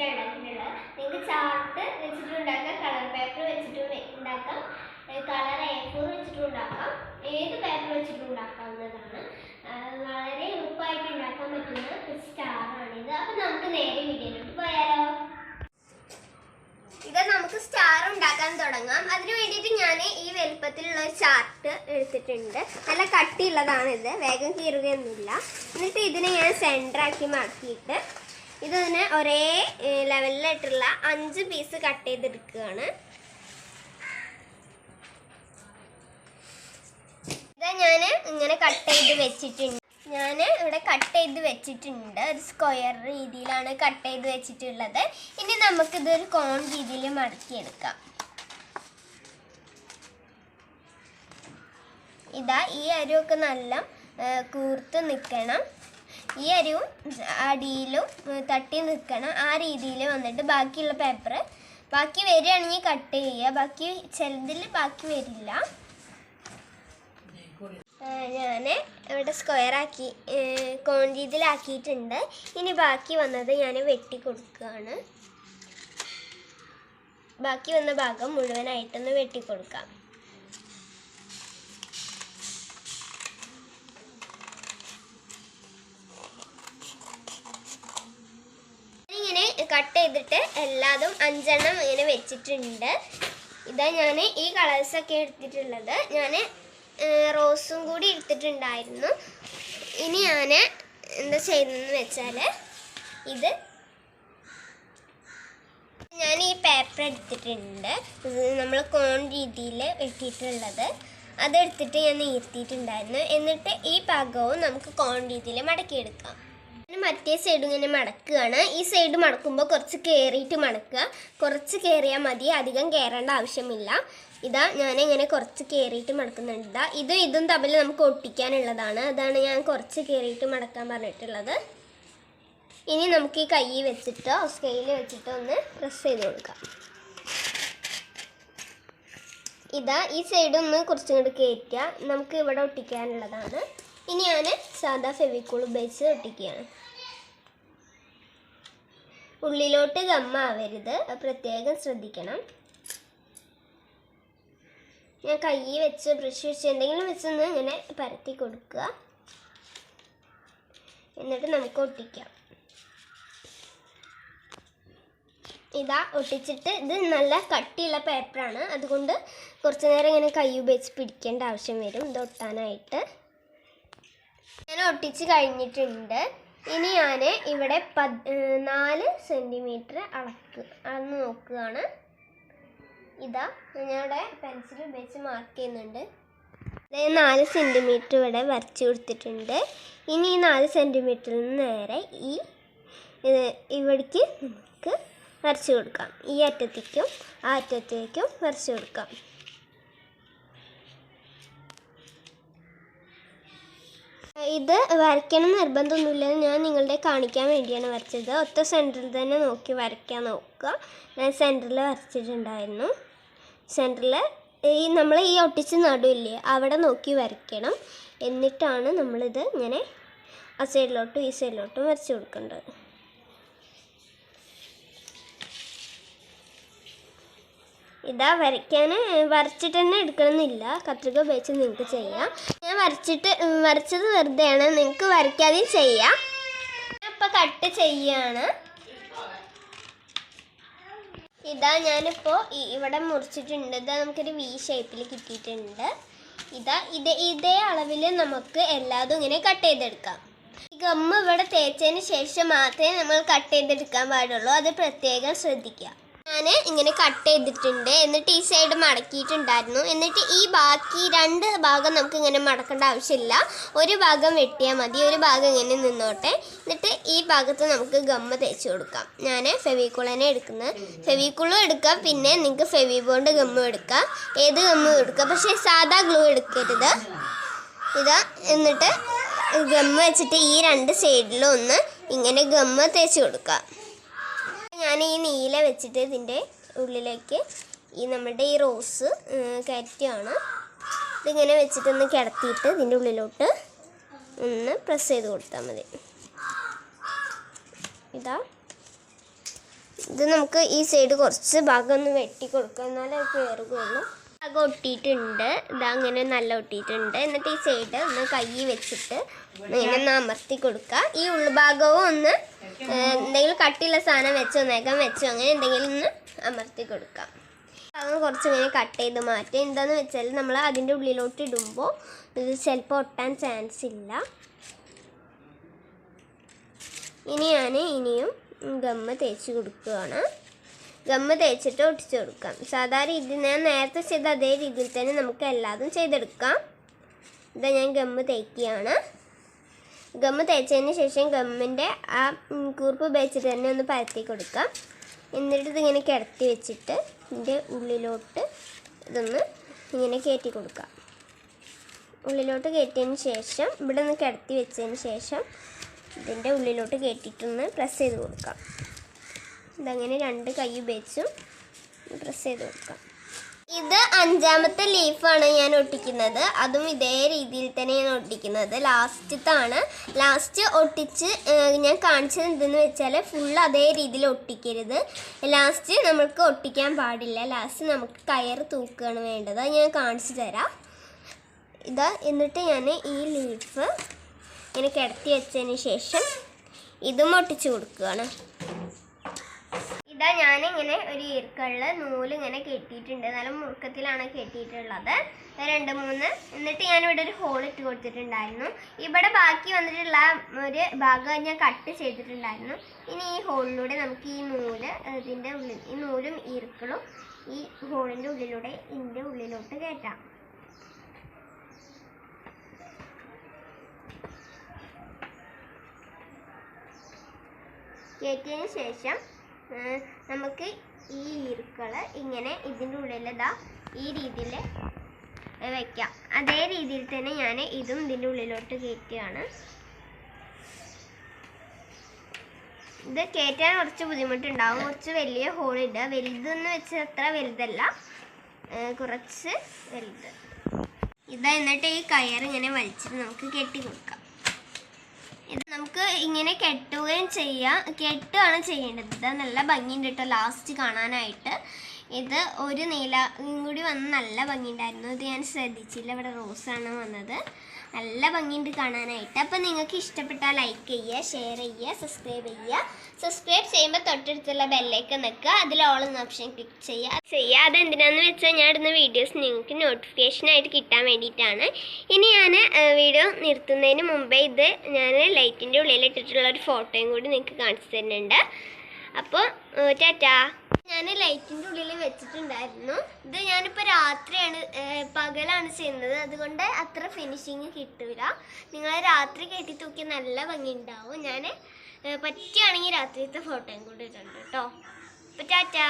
വെച്ചിട്ടാണ് ഉണ്ടാക്കിയിട്ടുള്ളത് നിങ്ങൾക്ക് ചാർട്ട് വെച്ചിട്ടും കളർ പേപ്പർ വെച്ചിട്ടും ഉണ്ടാക്കാം. കളർ എ ഫോർ ഏത് പേപ്പർ വെച്ചിട്ടും ഉണ്ടാക്കാവുന്നതാണ്. വളരെ എളുപ്പമായിട്ട് ഉണ്ടാക്കാൻ പറ്റുന്ന ഒരു ഇത്. അപ്പം നമുക്ക് നേരെ വീഡിയോയിലോട്ട് പോയാലോ? ഇത് നമുക്ക് സ്റ്റാർ ഉണ്ടാക്കാൻ തുടങ്ങാം. അതിനു വേണ്ടിയിട്ട് ഞാൻ ഈ വലുപ്പത്തിലുള്ള ഒരു ചാർട്ട് എടുത്തിട്ടുണ്ട്. നല്ല കട്ടിയുള്ളതാണിത്. വേഗം കീറുകയൊന്നുമില്ല. എന്നിട്ട് ഇതിനെ ഞാൻ സെന്ററാക്കി മാറ്റിയിട്ട് ഇതിന് ഒരേ ലെവലിലായിട്ടുള്ള അഞ്ച് പീസ് കട്ട് ചെയ്തെടുക്കുകയാണ്. ഇത് ഞാൻ ഇങ്ങനെ കട്ട് ചെയ്ത് വെച്ചിട്ടുണ്ട്. ഞാൻ ഇവിടെ കട്ട് ചെയ്ത് വെച്ചിട്ടുണ്ട്. ഒരു സ്ക്വയർ രീതിയിലാണ് കട്ട് ചെയ്ത് വെച്ചിട്ടുള്ളത്. ഇനി നമുക്കിതൊരു കോൺ രീതിയിൽ മടക്കിയെടുക്കാം. ഇതാ ഈ അരിയൊക്കെ നല്ല കൂർത്ത് നിൽക്കണം ഈ അരിവും അടിയിലും തട്ടി നിൽക്കണം ആ രീതിയിൽ വന്നിട്ട് ബാക്കിയുള്ള പേപ്പർ ബാക്കി വരികയാണെങ്കിൽ കട്ട് ചെയ്യുക. ബാക്കി ചിലതിൽ ബാക്കി വരില്ല. ഞാൻ ഇവിടെ സ്ക്വയറാക്കി കോൺ രീതിയിലാക്കിയിട്ടുണ്ട് ഇനി ബാക്കി വന്നത് ഞാൻ വെട്ടി കൊടുക്കുകയാണ്. ബാക്കി വന്ന ഭാഗം മുഴുവനായിട്ടൊന്ന് വെട്ടി കൊടുക്കാം ഇങ്ങനെ കട്ട് എല്ലാതും അഞ്ചെണ്ണം ഇങ്ങനെ വെച്ചിട്ടുണ്ട്. ഇതാ ഞാൻ ഈ കളേഴ്സൊക്കെ എടുത്തിട്ടുള്ളത്. ഞാൻ റോസും കൂടി എടുത്തിട്ടുണ്ടായിരുന്നു. ഇനി ഞാൻ എന്താ ചെയ്യുന്നതെന്ന് വെച്ചാൽ ഇത് ഞാൻ ഈ പേപ്പർ എടുത്തിട്ടുണ്ട്. നമ്മൾ കോൺ രീതിയിൽ വെട്ടിയിട്ടുള്ളത്. അതെടുത്തിട്ട് ഞാൻ നീർത്തിയിട്ടുണ്ടായിരുന്നു. എന്നിട്ട് ഈ പാകവും നമുക്ക് കോൺ രീതിയിൽ മടക്കിയെടുക്കാം. മറ്റേ സൈഡ് ഇങ്ങനെ മടക്കുകയാണ്. ഈ സൈഡ് മടക്കുമ്പോൾ കുറച്ച് കയറിയിട്ട് മടക്കുക. കുറച്ച് കയറിയാൽ മതി. അധികം കയറേണ്ട ആവശ്യമില്ല. ഇതാ ഞാൻ ഇങ്ങനെ കുറച്ച് കയറിയിട്ട് മടക്കുന്നുണ്ട്. ഇതാ ഇതും ഇതും തമ്മിൽ നമുക്ക് ഒട്ടിക്കാനുള്ളതാണ്. അതാണ് ഞാൻ കുറച്ച് കയറിയിട്ട് മടക്കാൻ പറഞ്ഞിട്ടുള്ളത്. ഇനി നമുക്ക് ഈ കൈ വെച്ചിട്ടോ സ്കെയിൽ വെച്ചിട്ടോ ഒന്ന് പ്രസ് ചെയ്ത് കൊടുക്കാം. ഇതാ ഈ സൈഡ് ഒന്ന് കുറച്ചും കൂടി കയറ്റുക നമുക്ക് ഇവിടെ ഒട്ടിക്കാനുള്ളതാണ്. ഇനി ഞാൻ സാധാ ഫെവിക്കോൾ ഉപയോഗിച്ച് ഒട്ടിക്കുകയാണ്. ഉള്ളിലോട്ട് ഗമ്മാവരുത്. പ്രത്യേകം ശ്രദ്ധിക്കണം. ഞാൻ കൈ വെച്ച് ബ്രഷ് വെച്ച് എന്തെങ്കിലും വെച്ചൊന്ന് ഇങ്ങനെ പരത്തി കൊടുക്കുക. എന്നിട്ട് നമുക്ക് ഒട്ടിക്കാം. ഇതാ ഒട്ടിച്ചിട്ട് ഇത് നല്ല കട്ടിയുള്ള പേപ്പറാണ് അതുകൊണ്ട് കുറച്ച് നേരം ഇങ്ങനെ കൈ ഉപയോഗിച്ച് പിടിക്കേണ്ട ആവശ്യം വരും. ഇത് ഒട്ടാനായിട്ട്. ഞാൻ ഒട്ടിച്ച് കഴിഞ്ഞിട്ടുണ്ട്. ഇനി ഞാൻ ഇവിടെ പത് നാല് സെന്റിമീറ്റർ അളക്ക് അളന്ന് നോക്കുകയാണ്. ഇതാ ഞാനിവിടെ പെൻസിൽ ഉപയോഗിച്ച് മാർക്ക് ചെയ്യുന്നുണ്ട്. അതായത് നാല് സെന്റിമീറ്റർ ഇവിടെ വരച്ച് കൊടുത്തിട്ടുണ്ട്. ഇനി ഈ നാല് സെന്റിമീറ്ററിൽ നിന്ന് നേരെ ഈ ഇവിടേക്ക് നമുക്ക് വരച്ച് കൊടുക്കാം. ഈ അറ്റത്തേക്കും ആ അറ്റത്തേക്കും വരച്ച് കൊടുക്കാം. ഇത് വരയ്ക്കണം നിർബന്ധമൊന്നുമില്ല. ഞാൻ നിങ്ങളുടെ കാണിക്കാൻ വേണ്ടിയാണ് വരച്ചത്. ഒറ്റ സെന്ററിൽ തന്നെ നോക്കി വരയ്ക്കാൻ നോക്കുക. ഞാൻ സെന്ററിൽ വരച്ചിട്ടുണ്ടായിരുന്നു. സെന്ററിൽ ഈ നമ്മൾ ഈ ഒട്ടിച്ച് നടുവില്ലേ അവിടെ നോക്കി വരയ്ക്കണം. എന്നിട്ടാണ് നമ്മളിത് ഇങ്ങനെ ആ സൈഡിലോട്ടും ഈ സൈഡിലോട്ടും വരച്ച് കൊടുക്കേണ്ടത്. ഇതാ വരയ്ക്കാൻ വരച്ചിട്ട് തന്നെ എടുക്കണമെന്നില്ല കത്രിക ഉപയോഗിച്ച് നിങ്ങൾക്ക് ചെയ്യാം. ഞാൻ വരച്ചിട്ട് വരച്ചത് വെറുതെയാണ്. നിങ്ങൾക്ക് വരയ്ക്കാതെയും ചെയ്യാം. ഞാൻ കട്ട് ചെയ്യാണ്. ഇതാ ഞാനിപ്പോൾ ഇവിടെ മുറിച്ചിട്ടുണ്ട്. ഇതാ നമുക്കൊരു വി ഷേപ്പിൽ കിട്ടിയിട്ടുണ്ട്. ഇതാ ഇതേ ഇതേ അളവിൽ നമുക്ക് എല്ലാതും ഇങ്ങനെ കട്ട് ചെയ്തെടുക്കാം. ഈ ഗമ്മ് ഇവിടെ തേച്ചതിന് ശേഷം മാത്രമേ നമ്മൾ കട്ട് ചെയ്തെടുക്കാൻ പാടുള്ളൂ. അത് പ്രത്യേകം ശ്രദ്ധിക്കുക. ഞാൻ ഇങ്ങനെ കട്ട് ചെയ്തിട്ടുണ്ട്. എന്നിട്ട് ഈ സൈഡ് മടക്കിയിട്ടുണ്ടായിരുന്നു. എന്നിട്ട് ഈ ബാക്കി രണ്ട് ഭാഗം നമുക്ക് ഇങ്ങനെ മടക്കേണ്ട ആവശ്യമില്ല. ഒരു ഭാഗം വെട്ടിയാൽ മതി. ഒരു ഭാഗം ഇങ്ങനെ നിന്നോട്ടെ. എന്നിട്ട് ഈ ഭാഗത്ത് നമുക്ക് ഗമ്മ തേച്ച് കൊടുക്കാം. ഞാൻ ഫെവിക്കുളനെ എടുക്കുന്നത്. ഫെവിക്കുളും എടുക്കാം. പിന്നെ നിങ്ങൾക്ക് ഫെവി ബോണ്ട് ഗമ്മും എടുക്കാം. ഏത് ഗമ്മും എടുക്കാം? പക്ഷേ സാധാ ഗ്ലൂ എടുക്കരുത്. ഇതാ എന്നിട്ട് ഗമ്മ വെച്ചിട്ട് ഈ രണ്ട് സൈഡിലും ഒന്ന് ഇങ്ങനെ ഗമ്മ തേച്ച് കൊടുക്കാം. ഞാൻ ഈ നീല വെച്ചിട്ട് ഇതിന്റെ ഉള്ളിലേക്ക് ഈ നമ്മുടെ ഈ റോസ് കയറ്റുകയാണ്. ഇതിങ്ങനെ വെച്ചിട്ടൊന്ന് കിടത്തിയിട്ട് ഇതിന്റെ ഉള്ളിലോട്ട് ഒന്ന് പ്രസ് ചെയ്ത് കൊടുത്താൽ മതി. ഇതാ. ഇത് നമുക്ക് ഈ സൈഡ് കുറച്ച് ഭാഗം ഒന്ന് വെട്ടി കൊടുക്കുക എന്നാലേ കയറുകയുള്ളൂ ഭാഗം ഒട്ടിയിട്ടുണ്ട്. ഇതങ്ങനെ നല്ല ഒട്ടിയിട്ടുണ്ട്. എന്നിട്ട് ഈ സൈഡ് ഒന്ന് കൈ വെച്ചിട്ട് ഇങ്ങനെ അമർത്തി കൊടുക്കുക ഈ ഉൾഭാഗവും ഒന്ന് എന്തെങ്കിലും കട്ടിയുള്ള സാധനം വെച്ചോ നഖം വെച്ചോ അങ്ങനെ എന്തെങ്കിലും ഒന്ന് അമർത്തി കൊടുക്കാം. ഭാഗം കുറച്ചിങ്ങനെ കട്ട് ചെയ്ത് മാറ്റുക എന്താണെന്ന് വെച്ചാൽ നമ്മൾ അതിന്റെ ഉള്ളിലോട്ട് ഇടുമ്പോൾ ഇത് ചിലപ്പോൾ ഒട്ടാൻ ചാൻസ് ഇല്ല. ഇനി ഞാൻ ഇനിയും ഗമ്മ തേച്ച് കൊടുക്കുകയാണ്. ഗമ്മ് തേച്ചിട്ട് ഒട്ടിച്ചു കൊടുക്കാം. സാധാരണ രീതി ഞാൻ നേരത്തെ ചെയ്ത അതേ രീതിയിൽ തന്നെ നമുക്ക് എല്ലാതും ചെയ്തെടുക്കാം. ഇതാ ഞാൻ ഗമ്മ തേക്കുകയാണ്. ഗമ്മ തേച്ചതിന് ശേഷം ഗമ്മിന്റെ ആ കൂർപ്പ് ഉപയോഗിച്ചിട്ട് തന്നെ ഒന്ന് പരത്തി കൊടുക്കാം. എന്നിട്ട് ഇതിങ്ങനെ കിടത്തി വെച്ചിട്ട് ഇതിന്റെ ഉള്ളിലോട്ട് ഇതൊന്ന് ഇങ്ങനെ കയറ്റി കൊടുക്കാം. ഉള്ളിലോട്ട് കയറ്റിയതിന് ശേഷം ഇവിടെ ഒന്ന് കിടത്തി വെച്ചതിന് ശേഷം ഇതിന്റെ ഉള്ളിലോട്ട് കയറ്റിയിട്ടൊന്ന് പ്രസ് ചെയ്ത് കൊടുക്കാം. ഇതങ്ങനെ രണ്ട് കൈ ഉപയോഗിച്ചും പ്രസ് ചെയ്ത് കൊടുക്കാം. ഇത് അഞ്ചാമത്തെ ലീഫാണ് ഞാൻ ഒട്ടിക്കുന്നത്. അതും ഇതേ രീതിയിൽ തന്നെയാണ് ഒട്ടിക്കുന്നത്. ലാസ്റ്റത്താണ്. ലാസ്റ്റ് ഒട്ടിച്ച് ഞാൻ കാണിച്ചത് എന്തെന്ന് വെച്ചാൽ ഫുൾ അതേ രീതിയിൽ ഒട്ടിക്കരുത്. ലാസ്റ്റ് നമുക്ക് ഒട്ടിക്കാൻ പാടില്ല. ലാസ്റ്റ് നമുക്ക് കയർ തൂക്കുകയാണ് വേണ്ടത്. ഞാൻ കാണിച്ചു തരാം. ഇതാ എന്നിട്ട് ഞാൻ ഈ ലീഫ് ഇങ്ങനെ കിടത്തി വെച്ചതിന് ശേഷം ഇതും ഒട്ടിച്ചു കൊടുക്കുകയാണ്. ഇതാ ഞാനിങ്ങനെ ഒരു ഈർക്കള്ളിൽ നൂൽ ഇങ്ങനെ കെട്ടിയിട്ടുണ്ട്. നല്ല മുറുക്കത്തിലാണ് കെട്ടിയിട്ടുള്ളത്. രണ്ട് മൂന്ന്. എന്നിട്ട് ഞാനിവിടെ ഒരു ഹോൾ ഇട്ട് കൊടുത്തിട്ടുണ്ടായിരുന്നു. ഇവിടെ ബാക്കി വന്നിട്ടുള്ള ഒരു ഭാഗം ഞാൻ കട്ട് ചെയ്തിട്ടുണ്ടായിരുന്നു. ഇനി ഈ ഹോളിലൂടെ നമുക്ക് ഈ നൂൽ ഇതിന്റെ ഉള്ളിൽ ഈ നൂലും ഈർക്കളും ഈ ഹോളിന്റെ ഉള്ളിലൂടെ ഇതിന്റെ ഉള്ളിലോട്ട് കയറ്റാം. കയറ്റിയതിന് ശേഷം നമുക്ക് ഈ ഈർക്കൾ ഇങ്ങനെ ഇതിന്റെ ഉള്ളിലിതാ ഈ രീതിയിൽ വയ്ക്കാം അതേ രീതിയിൽ തന്നെ ഞാൻ ഇതും ഇതിന്റെ ഉള്ളിലോട്ട് കയറ്റുകയാണ്. ഇത് കയറ്റാൻ കുറച്ച് ബുദ്ധിമുട്ടുണ്ടാവും. കുറച്ച് വലിയ ഹോൾ ഇടുക വലുതെന്ന് വെച്ചാൽ അത്ര വലുതല്ല. കുറച്ച് വലുത്. ഇതാ എന്നിട്ട് ഈ കയർ ഇങ്ങനെ വലിച്ചിട്ട് നമുക്ക് കെട്ടി കൊടുക്കാം. ഇത് നമുക്ക് ഇങ്ങനെ കെട്ടുകയും ചെയ്യാം. കെട്ടുകയാണ് ചെയ്യേണ്ടത്. ഇത് നല്ല ഭംഗിയുണ്ട് കേട്ടോ ലാസ്റ്റ് കാണാനായിട്ട്. ഇത് ഒരു നീല കൂടി വന്ന് നല്ല ഭംഗിയുണ്ടായിരുന്നു. ഇത് ഞാൻ ശ്രദ്ധിച്ചില്ല. ഇവിടെ റോസാണ് വന്നത്. നല്ല ഭംഗിയുണ്ട് കാണാനായിട്ട്. അപ്പം നിങ്ങൾക്ക് ഇഷ്ടപ്പെട്ടാൽ ലൈക്ക് ചെയ്യുക ഷെയർ ചെയ്യുക സബ്സ്ക്രൈബ് ചെയ്യുക. സബ്സ്ക്രൈബ് ചെയ്യുമ്പോൾ തൊട്ടടുത്തുള്ള ബെല്ലേക്ക് നിൽക്കുക. അതിൽ ഓൾ എന്ന ഓപ്ഷൻ ക്ലിക്ക് ചെയ്യുക. ചെയ്യുക. അതെന്തിനാന്ന് വെച്ചാൽ ഞാൻ ഇടുന്ന വീഡിയോസ് നിങ്ങൾക്ക് നോട്ടിഫിക്കേഷനായിട്ട് കിട്ടാൻ വേണ്ടിയിട്ടാണ്. ഇനി ഞാൻ വീഡിയോ നിർത്തുന്നതിന് മുമ്പേ ഇത് ഞാൻ ലൈറ്റിന്റെ ഉള്ളിൽ ഇട്ടിട്ടുള്ള ഒരു ഫോട്ടോയും കൂടി നിങ്ങൾക്ക് കാണിച്ചു തരുന്നുണ്ട്. അപ്പോൾ ടാറ്റാ. ഞാൻ ലൈറ്റിന്റെ ഉള്ളിൽ വെച്ചിട്ടുണ്ടായിരുന്നു. ഇത് ഞാനിപ്പോൾ രാത്രിയാണ് പകലാണ് ചെയ്യുന്നത്. അതുകൊണ്ട് അത്ര ഫിനിഷിങ് കിട്ടൂല. നിങ്ങൾ രാത്രി കെട്ടി തൂക്കി നല്ല ഭംഗി ഉണ്ടാവും ഞാൻ പറ്റുകയാണെങ്കിൽ രാത്രിത്തെ ഫോട്ടോയും കൂടി ഇട്ടുണ്ട് കേട്ടോ അപ്പോൾ ടാറ്റാ.